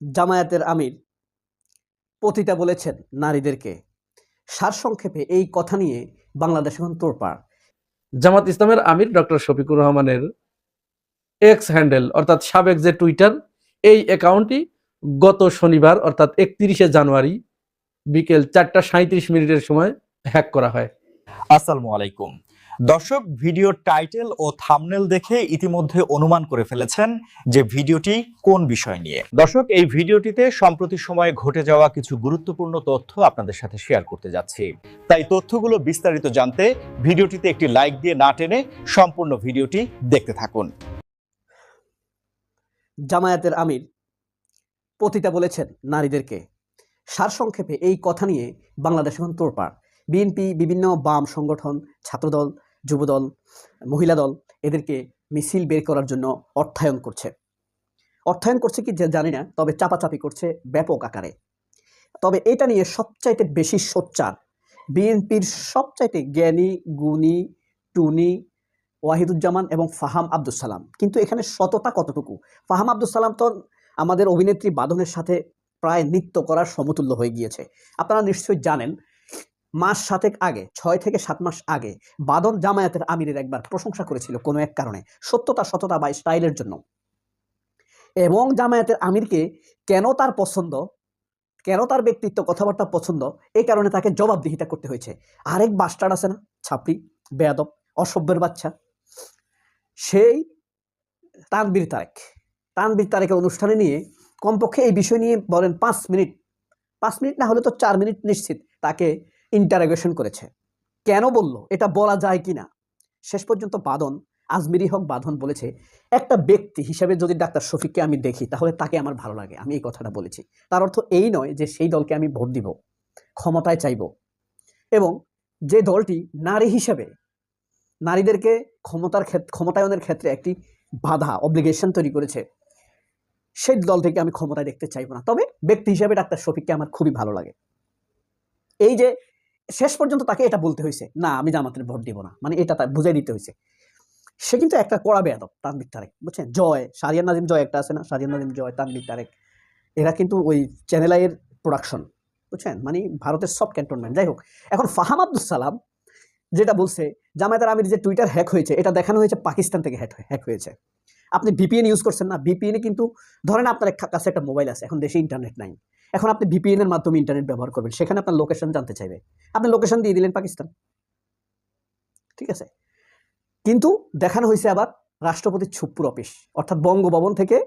জামায়াতের আমির পতিতা বলেছেন নারীদেরকে। সারসংক্ষেপে এই কথা নিয়ে বাংলাদেশ এখন তোড়পাড়। জামাত ইসলামের আমির ডক্টর শফিকুর রহমানের এক্স হ্যান্ডেল অর্থাৎ সাবেক যে টুইটার এই অ্যাকাউন্টটি গত শনিবার অর্থাৎ একত্রিশে জানুয়ারি বিকেল চারটা সাঁত্রিশ মিনিটের সময় হ্যাক করা হয়। আসসালামু আলাইকুম। দর্শক ভিডিওর টাইটেল ও থামনেল দেখে ইতিমধ্যে অনুমান করে ফেলেছেন যে ভিডিওটি কোন বিষয় নিয়ে। দর্শক, এই ভিডিওটিতে সম্প্রতি সময়ে ঘটে যাওয়া কিছু গুরুত্বপূর্ণ তথ্য আপনাদের সাথে শেয়ার করতে যাচ্ছি। তাই তথ্যগুলো বিস্তারিত জানতে ভিডিওটিতে একটি লাইক দিয়ে না টেনে সম্পূর্ণ ভিডিওটি দেখতে থাকুন। জামায়াতের আমির পতিতা বলেছেন নারীদেরকে। সারসংক্ষেপে এই কথা নিয়ে বাংলাদেশ এখন তোড়পাড়। বিএনপি, বিভিন্ন বাম সংগঠন, ছাত্রদল যুবদল, মহিলা দল এদেরকে মিছিল বের করার জন্য অর্থায়ন করছে। অর্থায়ন করছে কি জানি না, তবে চাপাচাপি করছে ব্যাপক আকারে। তবে এটা নিয়ে সবচাইতে বেশি সোচ্চার বিএনপির সবচাইতে জ্ঞানী, গুণী, টুনি ওয়াহিদুজ্জামান এবং ফাহাম আব্দুল সালাম। কিন্তু এখানে সততা কতটুকু? ফাহাম আব্দুল সালাম তো আমাদের অভিনেত্রী বাঁধনের সাথে প্রায় নৃত্য করার সমতুল্য হয়ে গিয়েছে। আপনারা নিশ্চয়ই জানেন মাস সাতেক আগে, ছয় থেকে সাত মাস আগে বাদন জামায়াতের আমিরের একবার প্রশংসা করেছিল কোনো এক কারণে, সত্যতা, সততা বা স্টাইলের জন্য। এবং জামায়াতের আমিরকে কেন তার পছন্দ, কেন তার ব্যক্তিত্ব কথাবার্তা পছন্দ এই কারণে তাকে জবাবদিহিতা করতে হয়েছে। আরেক বাস্টার আছে না, ছাপড়ি, বেয়াদব, অসভ্যের বাচ্চা। সেই তানবীর তারেক, তানবীর তারেকের অনুষ্ঠানে নিয়ে কমপক্ষে এই বিষয় নিয়ে বলেন পাঁচ মিনিট পাঁচ মিনিট না হলে তো চার মিনিট নিশ্চিত তাকে ইন্টারোগেশন করেছে। কেন বলল? এটা বলা যায় কি না শেষ পর্যন্ত বাদন আজমিরি হক বাঁধন বলেছে, একটা ব্যক্তি হিসাবে যদি ডাক্তার শফিককে আমি দেখি, তাহলে তাকে আমার ভালো লাগে। আমি এই কথাটা বলেছি। তার অর্থ এই নয় যে সেই দলকে আমি ভোট দিব। ক্ষমতায় চাইব। এবং যে দলটি নারী হিসাবে, নারীদেরকে ক্ষমতার ক্ষেত্রে ক্ষমতায়নের ক্ষেত্রে একটি বাধা অব্লিগেশন তৈরি করেছে, সেই দল থেকে আমি ক্ষমতায় দেখতে চাইব না। তবে ব্যক্তি হিসাবে ডাক্তার শফিককে আমার খুবই ভালো লাগে। এই যে শেষ পর্যন্ত তাকে এটা বলতে হয়েছে, না, আমি জামাতের ভোট দিব না। মানে এটা তার বুঝাই দিতে হয়েছে। সে কিন্তু একটা কড়া বেয়াদব তানবির তারেক, বুঝছেন? জয় সারিয়ান নাজিম জয় একটা আছে না? সারিয়ান নাজিম জয় তানবির তারেক। এরা কিন্তু ওই চ্যানেল আইয়ের প্রোডাকশন বুঝছেন? মানে ভারতের সব ক্যান্টনমেন্ট যাই হোক, এখন ফাহাম আব্দুল সালাম যেটা বলছে, জামায়াতের আমির যে টুইটার হ্যাক হয়েছে, এটা দেখানো হয়েছে পাকিস্তান থেকে হ্যাক হ্যাক হয়েছে। আপনি ভিপিএন ইউজ করছেন না ভিপিএনে কিন্তু ধরেন আপনার কাছে একটা মোবাইল আছে, এখন দেশে ইন্টারনেট নাই। এখন আপনি ভিপিএন এর মাধ্যমে ইন্টারনেট ব্যবহার করবেন, সেখানে আপনার লোকেশন জানতে চাইবে। আপনি লোকেশন দিয়ে দিলেন পাকিস্তান। ঠিক আছে? কিন্তু দেখানো হয়েছে আবার রাষ্ট্রপতির ছুপ্পুর অফিস, অর্থাৎ বঙ্গভবন থেকে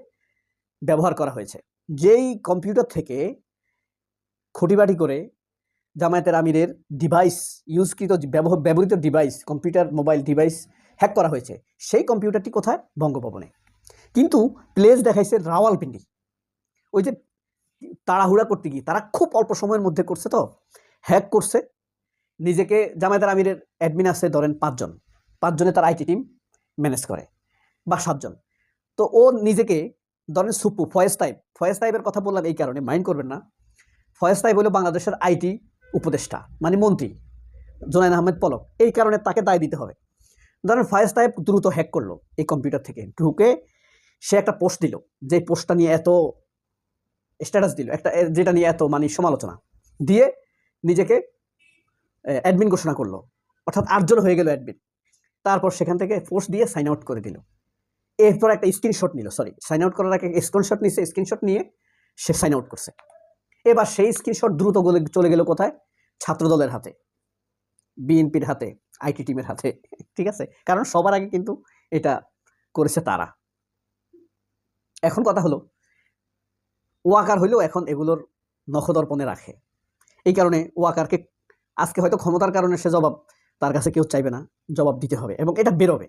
ব্যবহার করা হয়েছে। যেই কম্পিউটার থেকে খুঁটিবাটি করে জামায়াতের আমিরের ডিভাইস ইউজকৃত ব্যবহ- ব্যবহৃত device computer mobile device hack করা হয়েছে, সেই কম্পিউটারটি কোথায়? বঙ্গভবনে। কিন্তু প্লেস দেখাইছে রাওয়ালপিন্ডি। ওই যে তাড়াহুড়া করতে গিয়ে, তারা খুব অল্প সময়ের মধ্যে করছে তো, হ্যাক করছে। নিজেকে জামায়াতের আমিরের অ্যাডমিন আছে ধরেন পাঁচজন, পাঁচজনে তার আইটি টিম ম্যানেজ করে, বা সাতজন। তো ও নিজেকে ধরেন সুপু, ফয়েজ টাইপ ফয়েজ টাইপের কথা বললাম এই কারণে মাইন্ড করবেন না। ফয়েজ টাইপ হলো বাংলাদেশের আইটি উপদেষ্টা মানে মন্ত্রী জোনায়ন আহমেদ পলক, এই কারণে তাকে দায় দিতে হবে। ধরেন ফয়েজ টাইপ দ্রুত হ্যাক করল এই কম্পিউটার থেকে, ঢুকে সে একটা পোস্ট দিল, যে পোস্টটা নিয়ে এত স্ট্যাটাস দিল। একটা যেটা নিয়ে এত মানে সমালোচনা। দিয়ে নিজেকে অ্যাডমিন ঘোষণা করল। অর্থাৎ আটজন হয়ে গেল অ্যাডমিন তারপর সেখান থেকে ফোর্স দিয়ে সাইন আউট করে দিল। এরপর একটা স্ক্রিনশট নিল সরি সাইন আউট করার আগে স্ক্রিনশট নিচ্ছে স্ক্রিনশট নিয়ে সে সাইন আউট করছে। এবার সেই স্ক্রিনশট দ্রুত চলে গেল কোথায়? ছাত্রদলের হাতে, বিএনপির হাতে আইটি টিমের হাতে, ঠিক আছে? কারণ সবার আগে কিন্তু এটা করেছে তারা। এখন কথা হলো ওয়াকার হইলেও এখন এগুলোর নখদর্পণে রাখে। এই কারণে ওয়াকারকে আজকে হয়তো ক্ষমতার কারণে সে জবাব তার কাছে কেউ চাইবে না, জবাব দিতে হবে এবং এটা বেরোবে।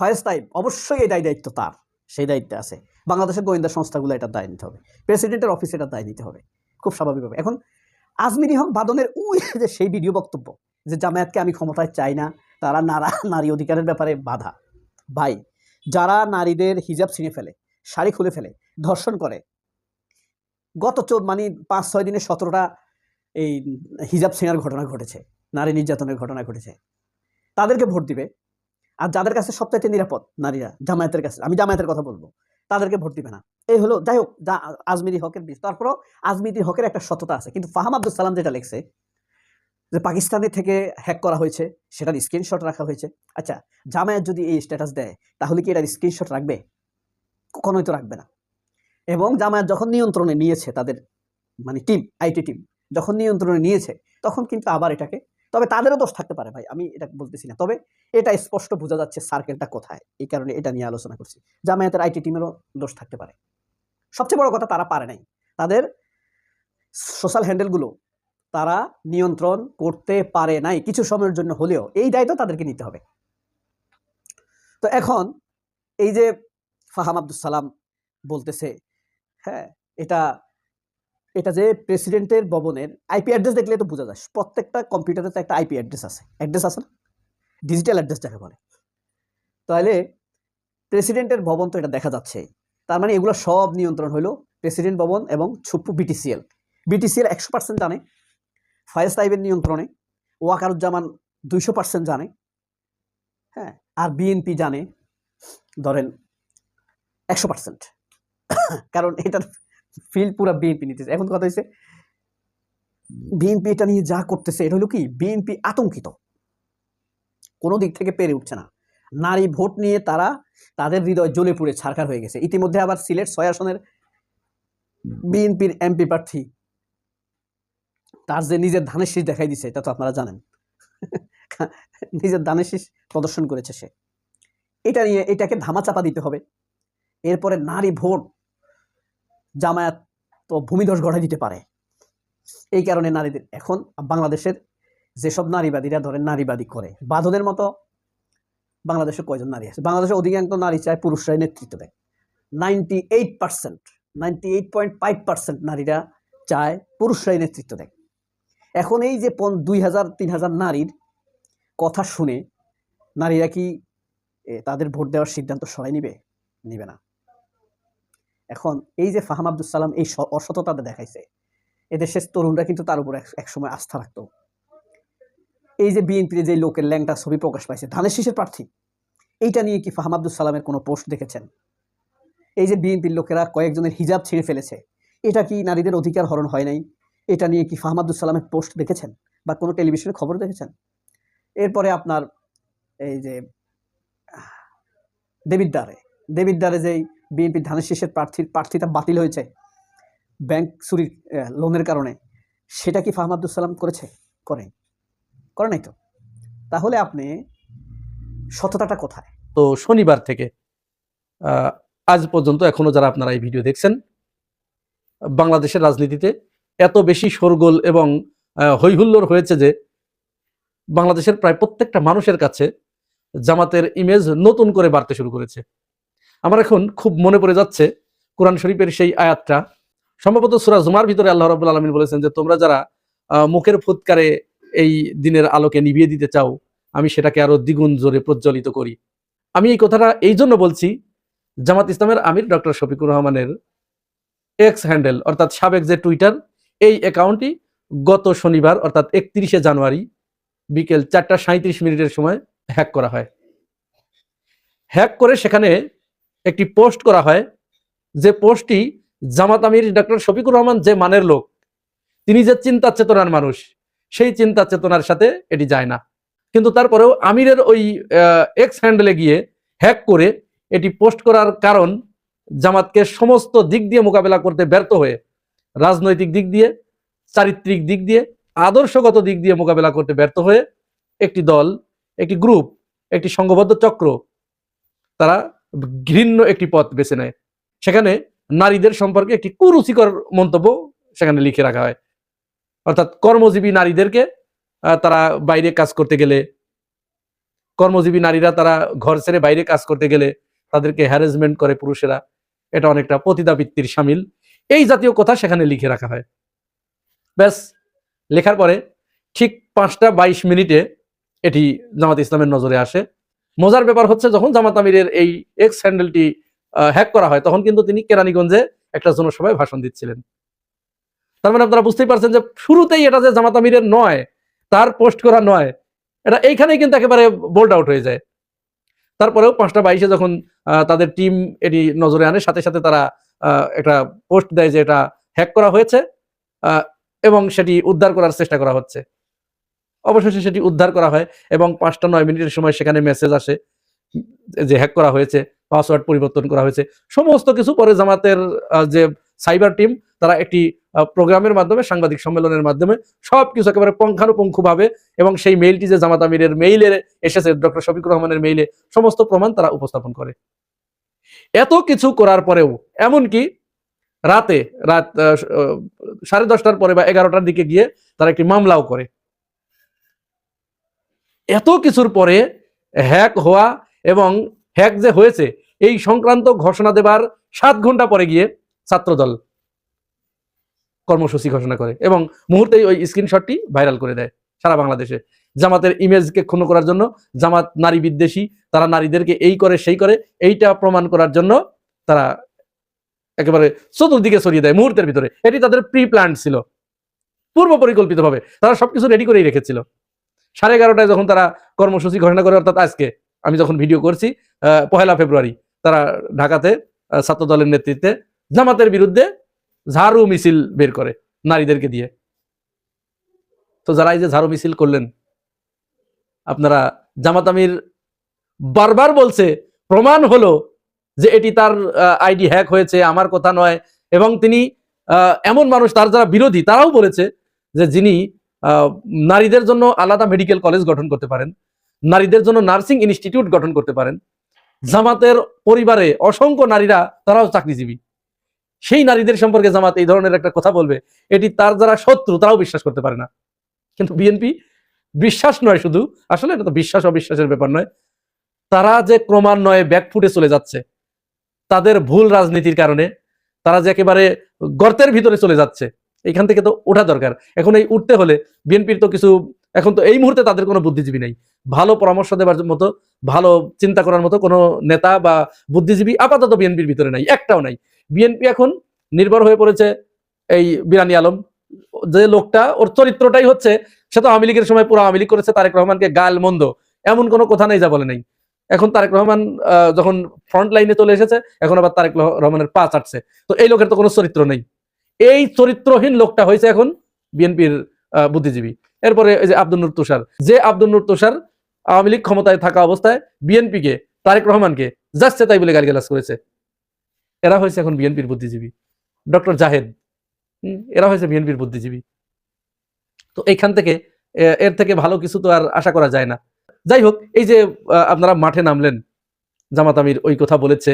ফায়েজ তাইব অবশ্যই এই দায় দায়িত্ব তার, সেই দায়িত্বে আছে। বাংলাদেশের গোয়েন্দা সংস্থাগুলো এটা দায় নিতে হবে, প্রেসিডেন্টের অফিসে এটা দায় নিতে হবে, খুব স্বাভাবিকভাবে। এখন আজমিরি হক বাদনের ওই যে সেই ভিডিও বক্তব্য যে জামায়াতকে আমি ক্ষমতায় চাই না, তারা নারা, নারী অধিকারের ব্যাপারে বাধা। ভাই, যারা নারীদের হিজাব ছিঁড়ে ফেলে, শাড়ি খুলে ফেলে, ধর্ষণ করে গত মানে পাঁচ, ছয় দিনে সতেরোটা এই হিজাব ছিঁড়ার ঘটনা ঘটেছে, নারী নির্যাতনের ঘটনা ঘটেছে। তাদেরকে ভোট দিবে। আর যাদের কাছে সবচাইতে নিরাপদ নারীরা, জামায়াতের কাছে, আমি জামায়াতের কথা বলব, তাদেরকে ভোট দিবে না। এই হলো, যাই হোক, যা আজমিরি হকের বিষয় তারপরও আজমিরি হকের একটা সততা আছে। কিন্তু ফাহাম আব্দুল সালাম যেটা লিখছে, যে পাকিস্তানের থেকে হ্যাক করা হয়েছে, সেটার স্ক্রিনশট রাখা হয়েছে। আচ্ছা জামায়াত যদি এই স্ট্যাটাস দেয়, তাহলে কি এটার স্ক্রিনশট রাখবে? কখনোই তো রাখবে না। এবং জামায়াত যখন নিয়ন্ত্রণে নিয়েছে তাদের মানে টিম আইটি টিম যখন নিয়ন্ত্রণে নিয়েছে, তখন কিন্তু আবার এটাকে, তবে তাদেরও দোষ থাকতে পারে ভাই, আমি এটা বলতেছি না। তবে এটা স্পষ্ট বোঝা যাচ্ছে সার্কেলটা কোথায়, এই কারণে এটা নিয়ে আলোচনা করছি। জামায়াতের আইটি টিমেরও দোষ থাকতে পারে। সবচেয়ে বড় কথা তারা পারে নাই। তাদের সোশ্যাল হ্যান্ডেলগুলো তারা নিয়ন্ত্রণ করতে পারে নাই কিছু সময়ের জন্য হলেও, এই দায়িত্ব তাদেরকে নিতে হবে। তো এখন এই যে ফাহাম আব্দুল সালাম বলতেছে হ্যাঁ এটা এটা যে প্রেসিডেন্টের ভবনের আইপি অ্যাড্রেস দেখলে তো বোঝা যায়। প্রত্যেকটা কম্পিউটারে তো একটা আইপি অ্যাড্রেস আছে। অ্যাড্রেস আছে না? ডিজিটাল অ্যাড্রেস যাকে বলে। তাহলে প্রেসিডেন্টের ভবন তো এটা দেখা যাচ্ছে। তার মানে এগুলো সব নিয়ন্ত্রণ হলো প্রেসিডেন্ট ভবন এবং ছুপ্পু বিটিসিএল বিটিসিএল একশো পার্সেন্ট জানে। ফায়াজ সাহেবের নিয়ন্ত্রণে। ওয়াকারুজ্জামান দুইশো পার্সেন্ট জানে। হ্যাঁ আর বিএনপি জানে। ধরেন একশো পার্সেন্ট কারণ এটার ফিল্ড পুরো বিএনপি নিতেছে। এখন কথা হচ্ছে বিএনপি এটা নিয়ে যা করতেছে, এটা হলো কি? বিএনপি আতঙ্কিত। কোনো দিক থেকে পেরে উঠছে না। নারী ভোট নিয়ে তারা তাদের হৃদয় জ্বলে পুড়ে ছারখার হয়ে গেছে। ইতিমধ্যে আবার সিলেট ছয় আসনের বিএনপির এমপি প্রার্থী তার যে নিজের ধানের শীষ দেখাই দিছে, এটা তো আপনারা জানেন। নিজের ধানের শীষ প্রদর্শন করেছে সে। এটা নিয়ে এটাকে ধামাচাপা দিতে হবে। এরপরে নারী ভোট জামায়াত তো ভূমিধস গড়াই দিতে পারে। এই কারণে নারীদের এখন বাংলাদেশের যেসব নারীবাদীরা ধরেন নারীবাদী করে, বাঁধনের মতো বাংলাদেশে কয়জন নারী আছে? বাংলাদেশের অধিকাংশ নারী চায় পুরুষরাই নেতৃত্ব দেয়। Ninety eight percent ninety eight point five percent নারীরা চায় পুরুষরাই নেতৃত্ব দেয়। এখন এই যে পন- দুই হাজার, তিন হাজার নারীর কথা শুনে নারীরা কি তাদের ভোট দেওয়ার সিদ্ধান্ত সরাই নিবে? নিবে না। এখন এই যে ফাহাম আব্দুল সালাম এই অসততাটা দেখাইছে এদেশের তরুণরা কিন্তু তার উপর এক- একসময় আস্থা রাখতো। এই যে বিএনপির যে লোকের ল্যাংটা ছবি প্রকাশ পাইছে, ধানের শীষের প্রার্থী, এইটা নিয়ে কি ফাহাম আব্দুল সালামের কোনো পোস্ট দেখেছেন? এই যে বিএনপির লোকেরা কয়েকজনের হিজাব ছিঁড়ে ফেলেছে, এটা কি নারীদের অধিকার হরণ হয় নাই? এটা নিয়ে কি ফাহাম আব্দুল সালামের পোস্ট দেখেছেন বা কোনো টেলিভিশনে খবর দেখেছেন? এরপরে আপনার এই যে দেবিদ্দারে দেবিদ্দারে যেই বিএনপি ধানের শীষের প্রার্থীর প্রার্থীতা বাতিল হয়েছে ব্যাংক চুরির লোনের কারণে। সেটা কি ফাহাম আব্দুল সালাম করেছে? করে করে নাই তো। তাহলে আপনি সততাটা কোথায়? তো শনিবার থেকে আজ পর্যন্ত এখনও যারা আপনারা এই ভিডিও দেখছেন, বাংলাদেশের রাজনীতিতে এত বেশি শোরগোল এবং হৈহুল্লোর হয়েছে যে, বাংলাদেশের প্রায় প্রত্যেকটা মানুষের কাছে জামাতের ইমেজ নতুন করে বাড়তে শুরু করেছে। আমার এখন খুব মনে পড়ে যাচ্ছে কোরআন শরীফের সেই আয়াতটা। সম্ভবত সুরা জুমার ভিতরে আল্লাহ রাবুল আলমিন বলেছেন যে, তোমরা যারা মুখের ফুৎকারে এই দিনের আলোকে নিভিয়ে দিতে চাও, আমি সেটাকে আরও দ্বিগুণ জোরে প্রজ্বলিত করি। আমি এই কথাটা এই জন্য বলছি, জামাত ইসলামের আমির ডক্টর শফিকুর রহমানের এক্স হ্যান্ডেল, অর্থাৎ সাবেক যে টুইটার, এই অ্যাকাউন্টটি গত শনিবার, অর্থাৎ একত্রিশে জানুয়ারি বিকেল চারটা সাঁত্রিশ মিনিটের সময় হ্যাক করা হয়। হ্যাক করে সেখানে একটি পোস্ট করা হয়, যে পোস্টটি জামাত আমির ডক্টর শফিকুর রহমান যে মানের লোক, তিনি যে চিন্তা চেতনার মানুষ, সেই চিন্তা চেতনার সাথে এটি যায় না। কিন্তু তারপরেও আমিরের ওই এক্স হ্যান্ডেলে গিয়ে হ্যাক করে এটি পোস্ট করার কারণ জামাতকে সমস্ত দিক দিয়ে মোকাবেলা করতে ব্যর্থ হয়ে, রাজনৈতিক দিক দিয়ে, চারিত্রিক দিক দিয়ে, আদর্শগত দিক দিয়ে মোকাবেলা করতে ব্যর্থ হয়ে একটি দল, একটি গ্রুপ একটি সংঘবদ্ধ চক্র, তারা ঘৃণ্য একটি পথ বেছে নেয়। সেখানে নারীদের সম্পর্কে একটি কুরুচিকর মন্তব্য সেখানে লিখে রাখা হয়। অর্থাৎ কর্মজীবী নারীদেরকে তারা বাইরে কাজ করতে গেলে, কর্মজীবী নারীরা তারা ঘর ছেড়ে বাইরে কাজ করতে গেলে তাদেরকে হ্যারাসমেন্ট করে পুরুষেরা। এটা অনেকটা পতিতাবৃত্তির সামিল। এই জাতীয় কথা সেখানে লিখে রাখা হয়। ব্যাস, লেখার পরে ঠিক পাঁচটা বাইশ মিনিটে এটি জামাত ইসলামের নজরে আসে। মজার ব্যাপার হচ্ছে যখন জামাত আমিরের এই এক্স হ্যান্ডেলটি হ্যাক করা হয়, তখন কিন্তু তিনি কেরানীগঞ্জে একটা জনসভায় ভাষণ দিচ্ছিলেন। তার মানে আপনারা বুঝতেই পারছেন যে শুরুতেই এটা যে জামাত আমিরের নয়, তার পোস্ট করা নয়, এটা এইখানেই কিন্তু একেবারে বোল্ড আউট হয়ে যায়। তারপরেও পাঁচটা বাইশে যখন তাদের টিম এটি নজরে আনে, সাথে সাথে তারা একটা পোস্ট দেয় যে এটা হ্যাক করা হয়েছে এবং সেটি উদ্ধার করার চেষ্টা করা হচ্ছে। অবশেষে সেটি উদ্ধার করা হয় এবং পাঁচটা নয় মিনিটের সময় সেখানে মেসেজ আসে, যে হ্যাক করা হয়েছে পাসওয়ার্ড পরিবর্তন করা হয়েছে। সমস্ত কিছু পরে জামাতের যে সাইবার টিম তারা একটি প্রোগ্রামের মাধ্যমে, সাংবাদিক সম্মেলনের মাধ্যমে সব কিছু একেবারে পুঙ্খানুপুঙ্খভাবে এবং সেই মেইলটি যে জামাত আমিরের মেইলে এসেছে ডক্টর শফিকুর রহমানের মেইলে সমস্ত প্রমাণ তারা উপস্থাপন করে। এত কিছু করার পরেও, এমনকি রাতে, রাত সাড়ে দশটার পরে বা এগারোটার দিকে গিয়ে তারা একটি মামলাও করে। এত কিছুর পরে হ্যাক হওয়া এবং হ্যাক যে হয়েছে, এই সংক্রান্ত ঘোষণা দেবার সাত ঘণ্টা পরে গিয়ে ছাত্রদল কর্মসূচি ঘোষণা করে এবং মুহূর্তেই ওই স্ক্রিনশটটি ভাইরাল করে দেয় সারা বাংলাদেশে। জামাতের ইমেজকে ক্ষুণ্ণ করার জন্য, জামাত নারী বিদ্বেষী, তারা নারীদেরকে এই করে, সেই করে, এইটা প্রমাণ করার জন্য তারা একেবারে চতুর্দিকে ছড়িয়ে দেয় মুহূর্তের ভিতরে। এটি তাদের প্রি প্ল্যান ছিল। পূর্ব পরিকল্পিতভাবে তারা সবকিছু রেডি করেই রেখেছিল। সাড়ে এগারোটায় যখন তারা কর্মসূচি ঘোষণা করে, অর্থাৎ আজকে আমি যখন ভিডিও করছি পহেলা ফেব্রুয়ারি, তারা ঢাকাতে ছাত্র দলের নেতৃত্বে জামাতের বিরুদ্ধে ঝাড়ু মিছিল বের করে নারীদেরকে দিয়ে। তো যারা এই যে ঝাড়ু মিছিল করলেন, আপনারা জামাত আমির বারবার বলছে, প্রমাণ হলো যে এটি তার আইডি হ্যাক হয়েছে, আমার কথা নয়, এবং তিনি এমন মানুষ, তার যারা বিরোধী, তারাও বলেছে যে যিনি নারীদের জন্য আলাদা মেডিকেল কলেজ গঠন করতে পারেন, নারীদের জন্য নার্সিং ইনস্টিটিউট গঠন করতে পারেন, জামাতের পরিবারে অসংখ্য নারীরা তারাও চাকরিজীবী। সেই নারীদের সম্পর্কে জামাত এই ধরনের একটা কথা বলবে, এটি তার যারা শত্রু তারাও বিশ্বাস করতে পারে না। কিন্তু বিএনপি বিশ্বাস নয় শুধু, আসলে এটা তো বিশ্বাস অবিশ্বাসের ব্যাপার নয়। তারা যে ক্রমান্বয়ে ব্যাকফুটে চলে যাচ্ছে, তাদের ভুল রাজনীতির কারণে, তারা যে একেবারে গর্তের ভিতরে চলে যাচ্ছে এখান থেকে তো ওঠা দরকার। এখন এই উঠতে হলে বিএনপির তো কিছু এখন তো এই মুহূর্তে তাদের কোনো বুদ্ধিজীবী নেই। ভালো পরামর্শ দেওয়ার মতো, ভালো চিন্তা করার মতো কোনো নেতা বা বুদ্ধিজীবী আপাতত বিএনপির ভিতরে নাই, একটাও নাই। বিএনপি এখন নির্ভর হয়ে পড়েছে এই বিরানি আলম। যে লোকটা, ওর চরিত্রটাই হচ্ছে, সে তো আওয়ামী লীগের সময় পুরো আওয়ামী লীগ করেছে, তারেক রহমানকে গাল মন্দ। এমন কোনো কথা নেই যা বলে নাই। এখন তারেক রহমান যখন ফ্রন্ট লাইনে চলে এসেছে, এখন আবার তারেক রহ- রহমানের পা চাটছে। তো এই লোকের তো কোনো চরিত্র নেই। এই চরিত্রহীন লোকটা হয়েছে এখন বিএনপির বুদ্ধিজীবী। এরপরে এই যে আব্দুল নূর তুষার, যে আব্দুল নূর তুষার আওয়ামী লীগ ক্ষমতায় থাকা অবস্থায় বিএনপিকে, তারেক রহমানকে যাচ্ছে তাই বলে গালিগালাজ করেছে। এরা হয়েছে এখন বিএনপির বুদ্ধিজীবী। ডক্টর জাহেদ এরা হয়েছে বিএনপির বুদ্ধিজীবী। তো এইখান থেকে এর থেকে ভালো কিছু তো আর আশা করা যায় না। যাই হোক, এই যে আপনারা মাঠে নামলেন, জামাত আমির ওই কথা বলেছে।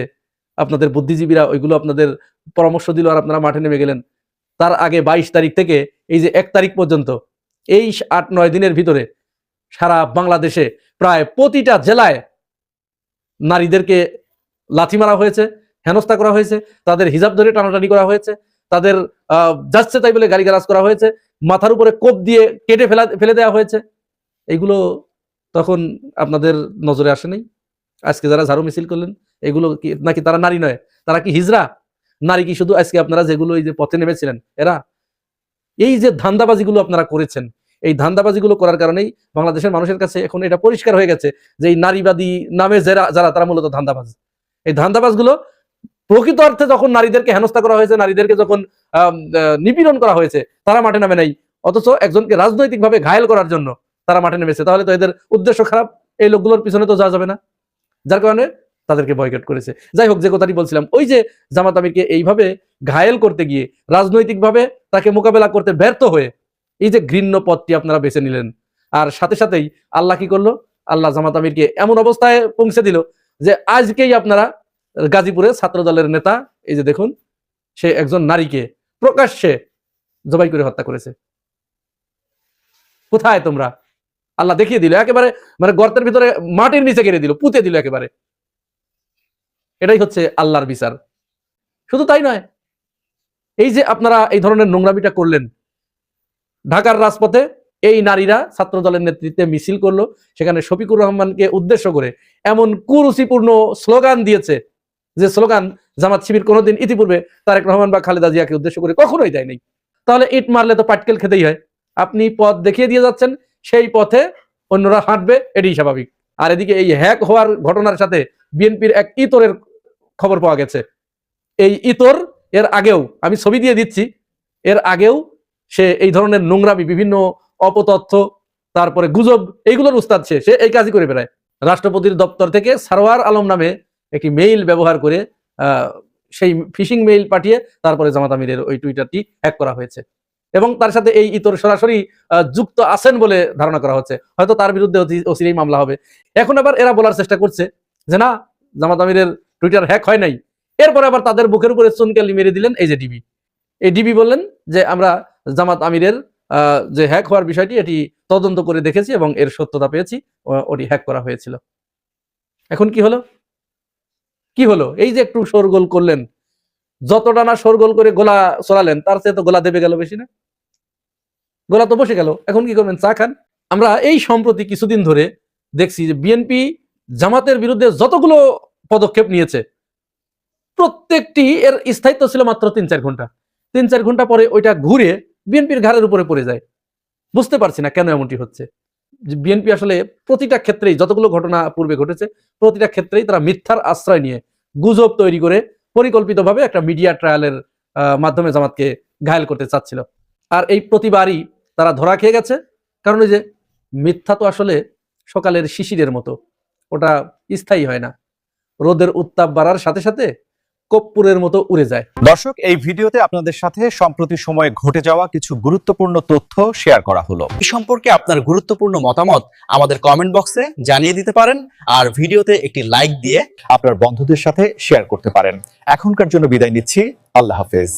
আপনাদের বুদ্ধিজীবীরা ওইগুলো আপনাদের পরামর্শ দিল আর আপনারা মাঠে নেমে গেলেন। তার আগে বাইশ তারিখ থেকে, এই যে এক তারিখ পর্যন্ত, এই আট নয় দিনের ভিতরে সারা বাংলাদেশে প্রায় প্রতিটা জেলায় নারীদেরকে লাথি মারা হয়েছে, হেনস্থা করা হয়েছে, তাদের হিজাব ধরে টানাটানি করা হয়েছে, তাদের যাচ্ছে তাই বলে গাড়ি গালিগালাজ করা হয়েছে, মাথার উপরে কোপ দিয়ে কেটে ফেলা, ফেলে দেওয়া হয়েছে। এগুলো তখন আপনাদের নজরে আসে নাই? আজকে যারা ঝাড়ু মিছিল করলেন, এগুলো কি, নাকি তারা নারী নয়? তারা কি হিজরা? নারী কি শুধু আজকে আপনারা যেগুলো এই যে পথে নেমেছিলেন, এরা? এই যে ধান্দাবাজিগুলো আপনারা করেছেন, এই ধান্দাবাজিগুলো করার কারণেই বাংলাদেশের মানুষের কাছে এখন এটা পরিষ্কার হয়ে গেছে যে এই নারীবাদী নামে যারা যারা, তারা মূলত ধান্দাবাজ। এই ধান্দাবাজগুলো প্রকৃত অর্থে যখন নারীদেরকে হেনস্থা করা হয়েছে, নারীদেরকে যখন নিপীড়ন করা হয়েছে, তারা মাঠে নামে নাই, অথচ একজনকে রাজনৈতিকভাবে ঘায়েল করার জন্য তারা মাঠে নেমেছে। তাহলে তো এদের উদ্দেশ্য খারাপ, এই লোকগুলোর পিছনে তো যাওয়া যাবে না। যার কারণে তাদেরকে বয়কট করেছে। যাই হোক, যে কথাটি বলছিলাম, ওই যে জামাত আমিরকে এইভাবে ঘায়েল করতে গিয়ে, রাজনৈতিকভাবে তাকে মোকাবেলা করতে ব্যর্থ হয়ে, এই যে ঘৃণ্য পথটি আপনারা বেছে নিলেন। আর সাথে সাথেই আল্লাহ কি করল? আল্লাহ জামাত আমিরকে এমন অবস্থায় পৌঁছে দিল যে আজকেই আপনারা গাজীপুরে ছাত্র দলের নেতা, এই যে দেখুন, সে একজন নারীকে প্রকাশ্যে জবাই করে হত্যা করেছে। কোথায় তোমরা? আল্লাহ দেখিয়ে দিল, একেবারে মানে গর্তের ভিতরে মাটির নিচে গেড়ে দিল, পুঁতে দিল একেবারে। এটাই হচ্ছে আল্লাহর বিচার। শুধু তাই নয়, এই যে আপনারা এই ধরনের নোংরামিটা করলেন, ঢাকার রাজপথে এই নারীরা ছাত্র দলের নেতৃত্বে মিছিল করল, সেখানে শফিকুর রহমানকে উদ্দেশ্য করে এমন কুরুচিপূর্ণ স্লোগান দিয়েছে, যে স্লোগান জামাত শিবির কোনোদিন ইতিপূর্বে তারেক রহমান বা খালেদা জিয়াকে উদ্দেশ্য করে কখনোই দেয়নি। তাহলে ইট মারলে তো পাটকেল খেতেই হয়। আপনি পথ দেখিয়ে দিয়ে যাচ্ছেন, সেই পথে অন্যরা হাঁটবে, এটাই স্বাভাবিক। আর এদিকে এই হ্যাক হওয়ার ঘটনার সাথে বিএনপির এক ইতরের খবর পাওয়া গেছে। এই ইতর, এর আগেও আমি ছবি দিয়ে দিচ্ছি, এর আগেও সে এই ধরনের নোংরামি, বিভিন্ন অপতথ্য, তারপরে গুজব, এইগুলোর উস্তাদ সে সে এই কাজই করে বেড়ায়। রাষ্ট্রপতির দপ্তর থেকে সারোয়ার আলম নামে একটি মেইল ব্যবহার করে সেই ফিশিং মেইল পাঠিয়ে তারপরে জামাত আমিরের ওই টুইটারটি হ্যাক করা হয়েছে। এবং তার সাথে এই ইতর সরাসরি যুক্ত আছেন বলে ধারণা করা হচ্ছে। হয়তো তার বিরুদ্ধে অচিরেই মামলা হবে। এখন আবার এরা বলার চেষ্টা করছে যে, না, জামাত আমিরের টুইটার হ্যাক হয় নাই। এরপরে আবার তাদের বুকের উপরে চুনকালি মেরে দিলেন এই যে ডিবি এই ডিবি বললেন যে, আমরা জামাত আমিরের যে হ্যাক হওয়ার বিষয়টি, এটি তদন্ত করে দেখেছি এবং এর সত্যতা পেয়েছি ওটি হ্যাক করা হয়েছিল। এখন কি হলো? কি হলো? এই যে একটু শোরগোল করলেন, যতটা না শোরগোল করে গোলা চড়ালেন, তার চেয়ে তো গোলা দেবে গেল বেশি না। গোলা তো বসে গেল, এখন কি করবেন? চা খান। আমরা এই সম্প্রতি কিছুদিন ধরে দেখছি যে, বিএনপি জামাতের বিরুদ্ধে যতগুলো পদক্ষেপ নিয়েছে। প্রত্যেকটি এর স্থায়িত্ব ছিল মাত্র তিন চার ঘণ্টা। তিন চার ঘণ্টা পরে ওইটা ঘুরে বিএনপির ঘাড়ের উপরে পড়ে যায়। বুঝতে পারছি না কেন এমনটি হচ্ছে। বিএনপি আসলে প্রতিটা ক্ষেত্রেই যতগুলো ঘটনা পূর্বে ঘটেছে, প্রতিটা ক্ষেত্রেই তারা মিথ্যার আশ্রয় নিয়ে গুজব তৈরি করে পরিকল্পিতভাবে একটা মিডিয়া ট্রায়ালের মাধ্যমে জামাতকে ঘায়ল করতে চাচ্ছিল। আর এই প্রতিবারই তারা ধরা খেয়ে গেছে। কারণ ওই যে মিথ্যা তো আসলে সকালের শিশিরের মতো। ওটা স্থায়ী হয় না। রোদের উত্তাপ বাড়ার সাথে সাথে কপ্পুরের মতো উড়ে যায়। দর্শক এই ভিডিওতে আপনাদের সাথে সম্প্রতি সময়ে ঘটে যাওয়া কিছু গুরুত্বপূর্ণ তথ্য শেয়ার করা হলো। এই সম্পর্কে আপনার গুরুত্বপূর্ণ মতামত আমাদের কমেন্ট বক্সে জানিয়ে দিতে পারেন আর ভিডিওতে একটি লাইক দিয়ে আপনার বন্ধুদের সাথে শেয়ার করতে পারেন। এখনকার জন্য বিদায় নিচ্ছি। আল্লাহ হাফেজ।